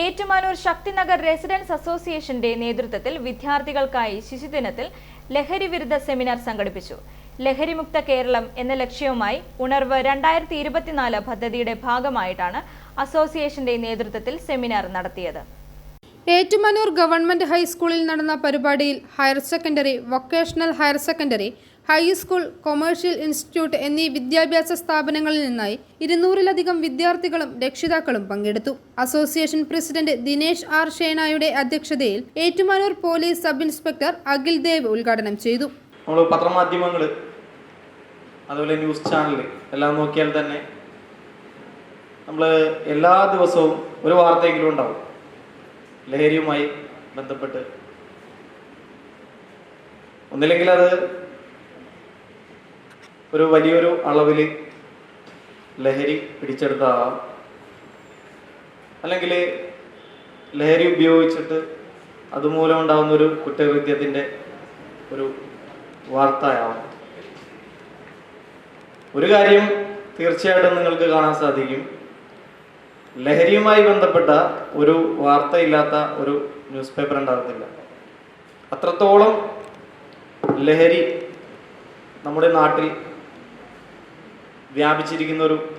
Ettumanoor Shakthinagar residence അസോസിയേഷന്റെ നേതൃത്വത്തിൽ വിദ്യാർത്ഥികൾക്കായി ശിശുദിനത്തിൽ ലഹരി വിരുദ്ധ സെമിനാർ സംഘടിപ്പിച്ചു. ലഹരിമുക്ത കേരളം എന്ന ലക്ഷ്യവുമായി ഉണർവ് രണ്ടായിരത്തി ഇരുപത്തിനാല് പദ്ധതിയുടെ ഭാഗമായിട്ടാണ് അസോസിയേഷന്റെ നേതൃത്വത്തിൽ സെമിനാർ നടത്തിയത്. ഏറ്റുമാനൂർ ഗവൺമെന്റ് ഹൈസ്കൂളിൽ നടന്ന പരിപാടിയിൽ higher secondary vocational higher secondary high school commercial institute എന്നീ വിദ്യാഭ്യാസ സ്ഥാപനങ്ങളിൽ നിന്നായി ഇരുന്നൂറിലധികം വിദ്യാർത്ഥികളും രക്ഷിതാക്കളും പങ്കെടുത്തു. അസോസിയേഷൻ പ്രസിഡന്റ് ദിനേശ് ആർ ഷേനായുടെ അധ്യക്ഷതയിൽ Ettumanoor police sub inspector Akhil Dev ഉദ്ഘാടനം ചെയ്തു. നമ്മൾ പത്രമാധ്യമങ്ങൾ അതുപോലെ ന്യൂസ് ചാനൽ എല്ലാം നോക്കിയാൽ തന്നെ നമ്മൾ എല്ലാ ദിവസവും ഒരു വാർത്തയെങ്കിലും ഉണ്ടാവും. ലഹരിയുമായി ബന്ധപ്പെട്ട്. ഒന്നില്ലെങ്കിൽ അത് ഒരു വലിയൊരു അളവിൽ ലഹരി പിടിച്ചെടുത്തതാവാം അല്ലെങ്കിൽ ലഹരി ഉപയോഗിച്ചിട്ട് അതുമൂലം ഉണ്ടാകുന്ന ഒരു കുറ്റകൃത്യത്തിന്റെ ഒരു വാർത്തയാവാം ഒരു കാര്യം തീർച്ചയായിട്ടും നിങ്ങൾക്ക് കാണാൻ സാധിക്കും. ലഹരിയുമായി ബന്ധപ്പെട്ട ഒരു വാർത്തയില്ലാത്ത ഒരു ന്യൂസ് പേപ്പർ ഉണ്ടാകത്തില്ല. അത്രത്തോളം ലഹരി നമ്മുടെ നാട്ടിൽ വ്യാപിച്ചിരിക്കുന്ന ഒരു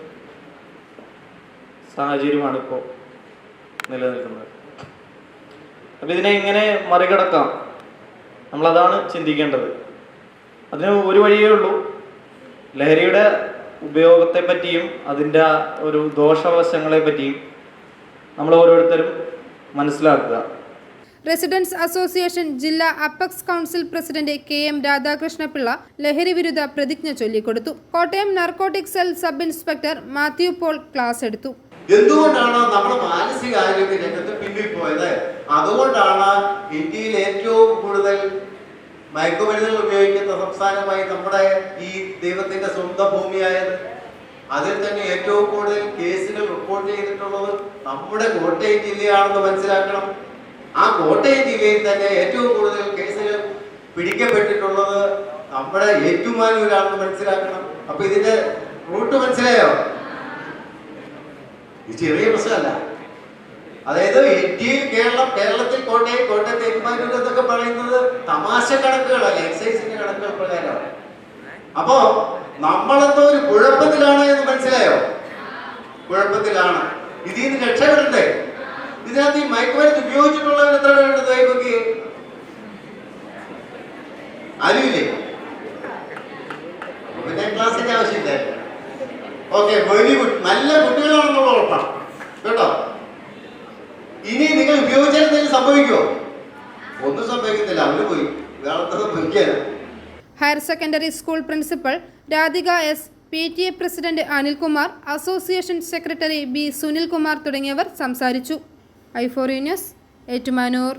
സാഹചര്യമാണ് ഇപ്പോൾ നിലനിൽക്കുന്നത്. അപ്പം ഇതിനെ എങ്ങനെ മറികടക്കാം? നമ്മളതാണ് ചിന്തിക്കേണ്ടത്. അതിന് ഒരു വഴിയേ ഉള്ളൂ. ലഹരിയുടെ ഉപയോഗത്തെ പറ്റിയും അതിന്റെ ഒരു ദോഷവശങ്ങളെ പറ്റിയും നമ്മൾ ഓരോരുത്തരും മനസ്സിലാക്കുക. റെസിഡൻസ് അസോസിയേഷൻ ജില്ലാ apex council president K M Radhakrishnapillai ലഹരി വിരുദ്ധ പ്രതിജ്ഞ ചൊല്ലിക്കൊടുത്തു. Kottayam narcotic cell sub inspector Mathew Paul class എടുത്തു. എന്തുകൊണ്ടാണ് നമ്മൾ മാനസികാരോഗ്യ രംഗത്ത് പിന്നിപ്പോയത് അതുകൊണ്ടാണ് ഇന്ത്യയിൽ ഏറ്റവും കൂടുതൽ മയക്കുമരുന്നുകൾ ഉപയോഗിക്കുന്ന സംസ്ഥാനമായി നമ്മുടെ ഈ ദൈവത്തിന്റെ സ്വന്തം ഭൂമിയായത്. അതിൽ തന്നെ ഏറ്റവും കൂടുതൽ കേസുകൾ റിപ്പോർട്ട് ചെയ്തിട്ടുള്ളത് നമ്മുടെ കോട്ടയം ജില്ലയാണെന്ന് മനസ്സിലാക്കണം. ആ കോട്ടയം ജില്ലയിൽ തന്നെ ഏറ്റവും കൂടുതൽ കേസുകൾ പിടിക്കപ്പെട്ടിട്ടുള്ളത് നമ്മുടെ ഏറ്റുമാനൂരാണെന്ന് മനസ്സിലാക്കണം. അപ്പൊ ഇതിന്റെ റൂട്ട് മനസ്സിലായോ? ഇത് ചെറിയ പ്രശ്നമല്ല. അതായത് ഇന്ത്യയിൽ കേരളം കേരളത്തിൽ കോട്ടയം കോട്ടയത്ത് ഏറ്റുമാനൂർ എന്നൊക്കെ പറയുന്നത് തമാശ കണക്കുകളല്ല എക്സൈസിന്റെ കണക്കുകൾ പ്രകാരമാണ് അപ്പോ നമ്മളെന്തോ ഒരു കുഴപ്പത്തിലാണ് എന്ന് മനസ്സിലായോ? കുഴപ്പത്തിലാണ്. ഇതിൽ രക്ഷപ്പെടണ്ടേ? ഇതിനകത്ത് ഈ മയക്കുമരുന്ന് ഉപയോഗിച്ചിട്ടുള്ളവർ ആരുമില്ലേ പിന്നെ ക്ലാസ്സിന്റെ ആവശ്യമില്ല. ഓക്കെ വെരി ഗുഡ് നല്ല കുട്ടികളാണെന്നുള്ള ഉറപ്പാണ്. കേട്ടോ? ഇനി നിങ്ങൾ ഉപയോഗിച്ചാൽ എന്തെങ്കിലും സംഭവിക്കുമോ ഒന്നും സംഭവിക്കുന്നില്ല അവർ പോയി. വേറെ സംഭവിക്കാനാ higher secondary school principal Radhika S P T A president Anilkumar association secretary B Sunilkumar തുടങ്ങിയവർ സംസാരിച്ചു. ഐഫോറി ന്യൂസ് ഏറ്റുമാനൂർ.